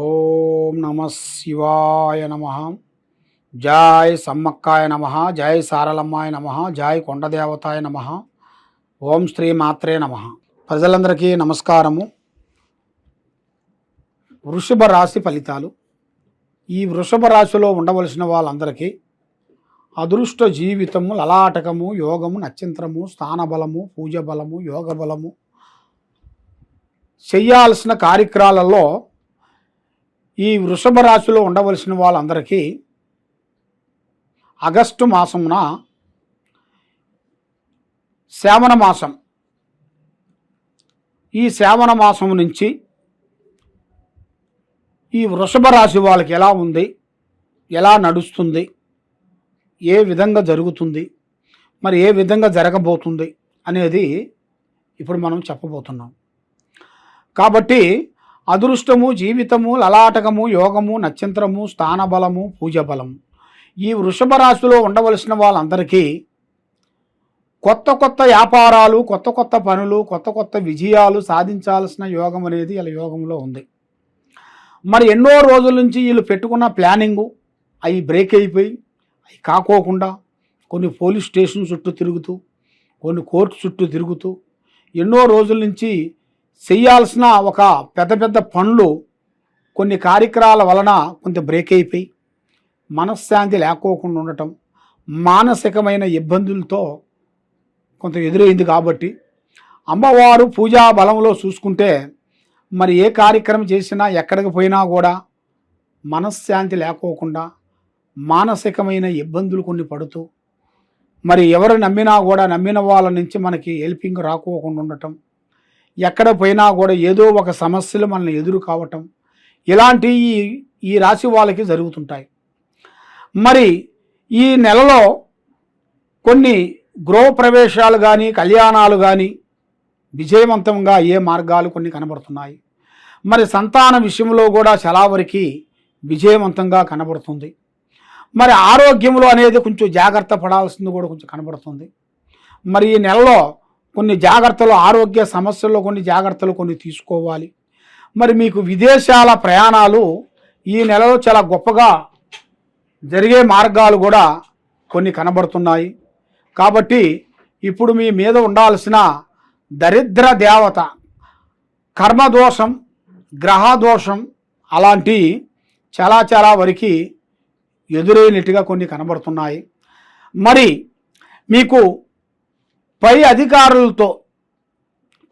ఓం నమ శివాయ నమ. జాయ్ సమ్మక్కాయ నమ జై సారలమ్మాయ నమ జాయ్ కొండదేవతాయ నమ. ఓం శ్రీ మాత్రే నమ. ప్రజలందరికీ నమస్కారము. వృషభ రాశి ఫలితాలు. ఈ వృషభ రాశిలో ఉండవలసిన వాళ్ళందరికీ అదృష్ట జీవితము లలాటకము యోగము నక్షత్రము స్థానబలము పూజ బలము యోగ బలము చెయ్యాల్సిన కార్యక్రమాలలో ఈ వృషభ రాశిలో ఉండవలసిన వాళ్ళందరికీ ఆగస్టు మాసమున శ్రావణ మాసం. ఈ శ్రావణ మాసం నుంచి ఈ వృషభ రాశి వాళ్ళకి ఎలా ఉంది? ఎలా నడుస్తుంది? ఏ విధంగా జరుగుతుంది? మరి ఏ విధంగా జరగబోతుంది అనేది ఇప్పుడు మనం చెప్పబోతున్నాం. కాబట్టి అదృష్టము జీవితము లలాటకము యోగము నక్షత్రము స్థానబలము పూజబలము. ఈ వృషభ రాశిలో ఉండవలసిన వాళ్ళందరికీ కొత్త కొత్త వ్యాపారాలు కొత్త కొత్త పనులు కొత్త కొత్త విజయాలు సాధించాల్సిన యోగం అనేది ఇలా యోగంలో ఉంది. మరి ఎన్నో రోజుల నుంచి వీళ్ళు పెట్టుకున్న ప్లానింగు అవి బ్రేక్ అయిపోయి అవి కాకోకుండా కొన్ని పోలీస్ స్టేషన్ చుట్టూ తిరుగుతూ కొన్ని కోర్టు చుట్టూ తిరుగుతూ ఎన్నో రోజుల నుంచి చేయాల్సిన ఒక పెద్ద పెద్ద పనులు కొన్ని కార్యక్రమాల వలన కొంత బ్రేక్ అయిపోయి మనశ్శాంతి లేకోకుండా ఉండటం మానసికమైన ఇబ్బందులతో కొంత ఎదురైంది కాబట్టి అమ్మవారు పూజా బలంలో చూసుకుంటే మరి ఏ కార్యక్రమం చేసినా ఎక్కడికి పోయినా కూడా మనశ్శాంతి లేకోకుండా మానసికమైన ఇబ్బందులు కొన్ని పడుతూ మరి ఎవరు నమ్మినా కూడా నమ్మిన వాళ్ళ నుంచి మనకి హెల్పింగ్ రాకోకుండా ఉండటం ఎక్కడ పోయినా కూడా ఏదో ఒక సమస్యలు మనల్ని ఎదురు కావటం ఇలాంటి ఈ ఈ రాశి వాళ్ళకి జరుగుతుంటాయి. మరి ఈ నెలలో కొన్ని గృహ ప్రవేశాలు కానీ కళ్యాణాలు కానీ విజయవంతంగా ఏ మార్గాలు కొన్ని కనబడుతున్నాయి. మరి సంతాన విషయంలో కూడా చాలా వరకు విజయవంతంగా కనబడుతుంది. మరి ఆరోగ్యంలో అనేది కొంచెం జాగ్రత్త పడాల్సింది కూడా కొంచెం కనబడుతుంది. మరి ఈ నెలలో కొన్ని జాగ్రత్తలు ఆరోగ్య సమస్యల్లో కొన్ని జాగ్రత్తలు కొన్ని తీసుకోవాలి. మరి మీకు విదేశాల ప్రయాణాలు ఈ నెలలో చాలా గొప్పగా జరిగే మార్గాలు కూడా కొన్ని కనబడుతున్నాయి. కాబట్టి ఇప్పుడు మీ మీద ఉండాల్సిన దరిద్ర దేవత కర్మదోషం గ్రహదోషం అలాంటి చాలా చాలా వరకు ఎదురైనట్టుగా కొన్ని కనబడుతున్నాయి. మరి మీకు పై అధికారులతో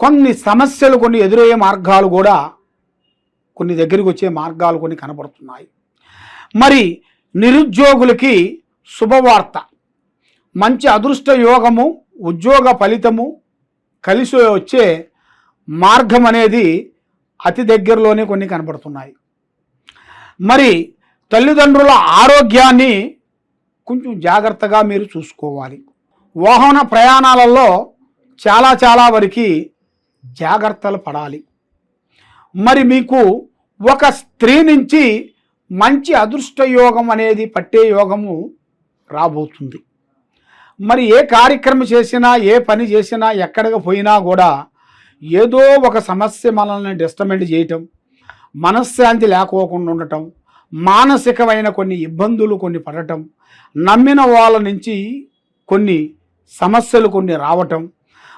కొన్ని సమస్యలు కొన్ని ఎదురయ్యే మార్గాలు కూడా కొన్ని దగ్గరికి వచ్చే మార్గాలు కొన్ని కనబడుతున్నాయి. మరి నిరుద్యోగులకి శుభవార్త. మంచి అదృష్ట యోగము ఉద్యోగ ఫలితము కలిసి వచ్చే మార్గం అనేది అతి దగ్గరలోనే కొన్ని కనబడుతున్నాయి. మరి తల్లిదండ్రుల ఆరోగ్యాన్ని కొంచెం జాగ్రత్తగా మీరు చూసుకోవాలి. వాహన ప్రయాణాలలో చాలా చాలా వరకు జాగ్రత్తలు పడాలి. మరి మీకు ఒక స్త్రీ నుంచి మంచి అదృష్ట యోగం అనేది పట్టే యోగము రాబోతుంది. మరి ఏ కార్యక్రమం చేసినా ఏ పని చేసినా ఎక్కడికి పోయినా కూడా ఏదో ఒక సమస్య మనల్ని డిస్టర్బెంట్ చేయటం మనశ్శాంతి లేకోకుండా ఉండటం మానసికమైన కొన్ని ఇబ్బందులు కొన్ని పడటం నమ్మిన వాళ్ళ నుంచి కొన్ని సమస్యలు కొన్ని రావటం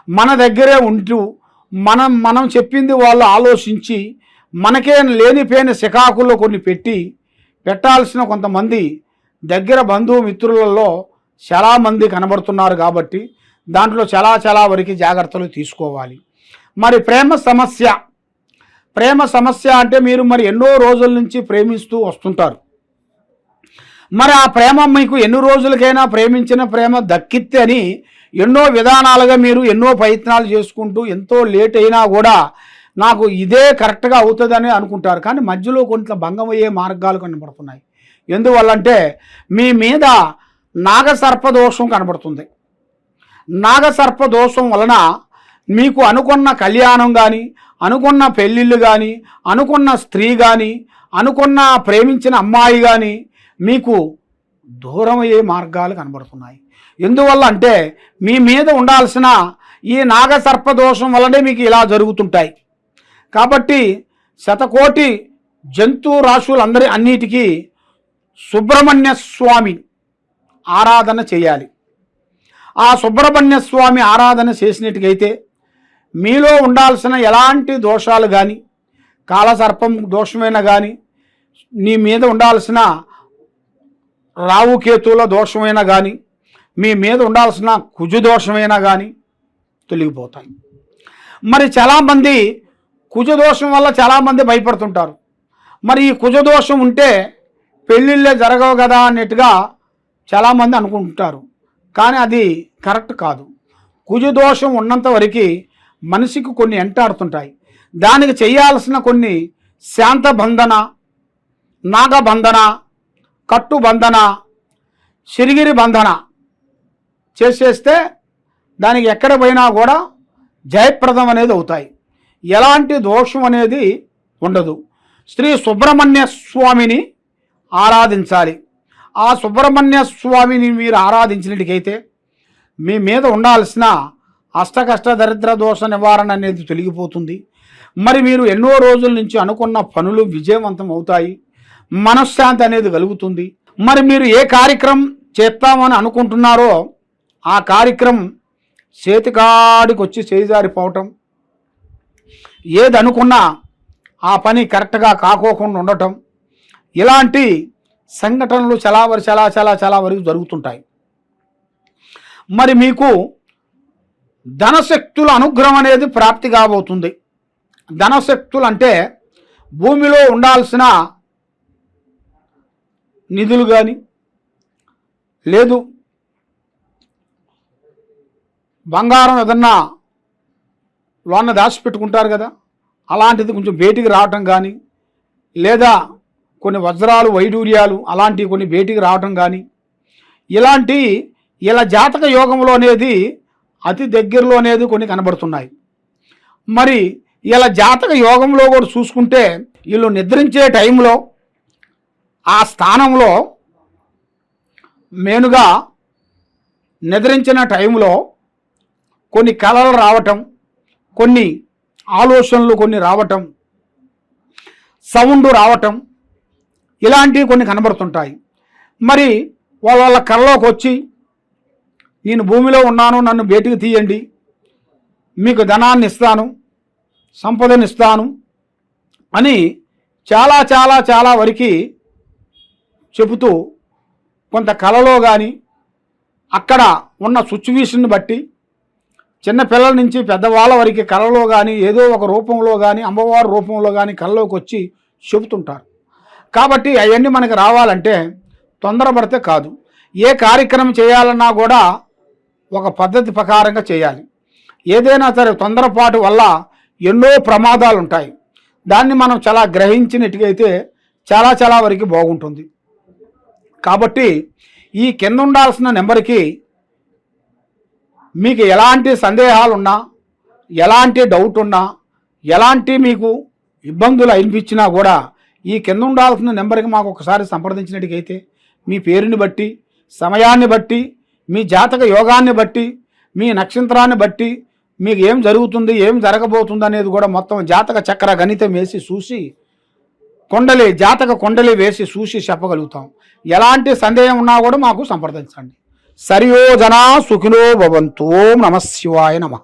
మన దగ్గరే ఉంటూ మనం మనం చెప్పింది వాళ్ళు ఆలోచించి మనకే లేనిపోయిన శికాకుల్లో కొన్ని పెట్టి పెట్టాల్సిన కొంతమంది దగ్గర బంధువు మిత్రులలో చాలామంది కనబడుతున్నారు కాబట్టి దాంట్లో చాలా చాలా వరకు జాగ్రత్తలు తీసుకోవాలి. మరి ప్రేమ సమస్య ప్రేమ సమస్య అంటే మీరు మరి ఎన్నో రోజుల నుంచి ప్రేమిస్తూ వస్తుంటారు. మరి ఆ ప్రేమ మీకు ఎన్ని రోజులకైనా ప్రేమించిన ప్రేమ దక్కితే అని ఎన్నో విధానాలుగా మీరు ఎన్నో ప్రయత్నాలు చేసుకుంటూ ఎంతో లేట్ అయినా కూడా నాకు ఇదే కరెక్ట్గా అవుతుందని అనుకుంటారు. కానీ మధ్యలో కొంత భంగం అయ్యే మార్గాలు కనబడుతున్నాయి. ఎందువల్లంటే మీ మీద నాగసర్ప దోషం కనబడుతుంది. నాగసర్ప దోషం వలన మీకు అనుకున్న కళ్యాణం కానీ అనుకున్న పెళ్ళిళ్ళు కానీ అనుకున్న స్త్రీ కానీ అనుకున్న ప్రేమించిన అమ్మాయి కానీ మీకు దూరమయ్యే మార్గాలు కనబడుతున్నాయి. ఎందువల్ల అంటే మీ మీద ఉండాల్సిన ఈ నాగసర్ప దోషం వల్లనే మీకు ఇలా జరుగుతుంటాయి. కాబట్టి శతకోటి జంతు రాశులందరి అన్నిటికీ సుబ్రహ్మణ్య స్వామి ఆరాధన చేయాలి. ఆ సుబ్రహ్మణ్య స్వామి ఆరాధన చేసినట్టుగైతే మీలో ఉండాల్సిన ఎలాంటి దోషాలు కానీ కాలసర్పం దోషమైనా కానీ నీ మీద ఉండాల్సిన రావుకేతువుల దోషమైనా కానీ మీ మీద ఉండాల్సిన కుజు దోషమైనా కానీ తొలగిపోతాయి. మరి చాలామంది కుజదోషం వల్ల చాలామంది భయపడుతుంటారు. మరి ఈ కుజదోషం ఉంటే పెళ్ళిళ్ళే జరగవు కదా అన్నట్టుగా చాలామంది అనుకుంటుంటారు. కానీ అది కరెక్ట్ కాదు. కుజదోషం ఉన్నంత వరకు మనిషికి కొన్ని ఎంటాడుతుంటాయి. దానికి చేయాల్సిన కొన్ని శాంత బంధన కట్టు బంధన సిరిగిరి బంధన చేసేస్తే దానికి ఎక్కడ పోయినా కూడా జయప్రదం అనేది అవుతాయి. ఎలాంటి దోషం అనేది ఉండదు. శ్రీ సుబ్రహ్మణ్య స్వామిని ఆరాధించాలి. ఆ సుబ్రహ్మణ్య స్వామిని మీరు ఆరాధించినట్టుకైతే మీ మీద ఉండాల్సిన అష్టకష్ట దరిద్ర దోష నివారణ అనేది తొలగిపోతుంది. మరి మీరు ఎన్నో రోజుల నుంచి అనుకున్న పనులు విజయవంతం అవుతాయి. మనశ్శాంతి అనేది కలుగుతుంది. మరి మీరు ఏ కార్యక్రమం చేస్తామని అనుకుంటున్నారో ఆ కార్యక్రమం చేతికాడికి వచ్చి చేజారిపోవటం. ఏది అనుకున్నా ఆ పని కరెక్ట్గా కాకోకుండా ఉండటం. ఇలాంటి సంఘటనలు చాలా చలా చాలా చాలా చాలా వరకు జరుగుతుంటాయి. మరి మీకు ధనశక్తుల అనుగ్రహం అనేది ప్రాప్తి కాబోతుంది. ధనశక్తులు అంటే భూమిలో ఉండాల్సిన నిధులు కానీ లేదు బంగారం ఏదన్నా లోన దాచిపెట్టుకుంటారు కదా అలాంటిది కొంచెం బయటికి రావటం కానీ లేదా కొన్ని వజ్రాలు వైడూర్యాలు అలాంటివి కొన్ని బయటికి రావటం కానీ ఇలాంటి ఇలా జాతక యోగంలో అనేది అతి దగ్గరలో అనేది కొన్ని కనబడుతున్నాయి. మరి ఇలా జాతక యోగంలో కూడా చూసుకుంటే వీళ్ళు నిద్రించే టైంలో ఆ స్థానంలో మేనుగా నిద్రించిన టైంలో కొన్ని కళలు రావటం కొన్ని ఆలోచనలు కొన్ని రావటం సౌండ్ రావటం ఇలాంటివి కొన్ని కనబడుతుంటాయి. మరి వాళ్ళ వాళ్ళ కళ్ళలోకి వచ్చి నేను భూమిలో ఉన్నాను నన్ను బయటికి తీయండి మీకు ధనాన్ని ఇస్తాను సంపదను ఇస్తాను అని చాలా చాలా చాలా వరకు చెబుతూ కొంత కళలో కానీ అక్కడ ఉన్న సిచ్యువేషన్ని బట్టి చిన్నపిల్లల నుంచి పెద్దవాళ్ళ వరకు కళలో కానీ ఏదో ఒక రూపంలో కానీ అమ్మవారి రూపంలో కానీ కళ్ళలోకి వచ్చి చెబుతుంటారు. కాబట్టి అవన్నీ మనకి రావాలంటే తొందరపడితే కాదు. ఏ కార్యక్రమం చేయాలన్నా కూడా ఒక పద్ధతి ప్రకారంగా చేయాలి. ఏదైనా సరే తొందరపాటు వల్ల ఎన్నో ప్రమాదాలు ఉంటాయి దాన్ని మనం చాలా గ్రహించినట్టుగైతే చాలా చాలా వరకు బాగుంటుంది. కాబట్టి ఈ కింద ఉండాల్సిన నెంబర్కి మీకు ఎలాంటి సందేహాలు ఉన్నా ఎలాంటి డౌట్ ఉన్నా ఎలాంటి మీకు ఇబ్బందులు అనిపించినా కూడా ఈ కింద ఉండాల్సిన నెంబర్కి మాకు ఒకసారి సంప్రదించినట్టుకైతే మీ పేరుని బట్టి సమయాన్ని బట్టి మీ జాతక యోగాన్ని బట్టి మీ నక్షత్రాన్ని బట్టి మీకు ఏం జరుగుతుంది ఏం జరగబోతుంది అనేది కూడా మొత్తం జాతక చక్ర గణితం వేసి చూసి కొండలి జాతక కొండలి వేసి చూసి చెప్పగలుగుతాం. ఎలాంటి సందేహం ఉన్నా కూడా మాకు సంప్రదించండి. సరియోజన సుఖినో భవంతో నమ శివాయ నమః.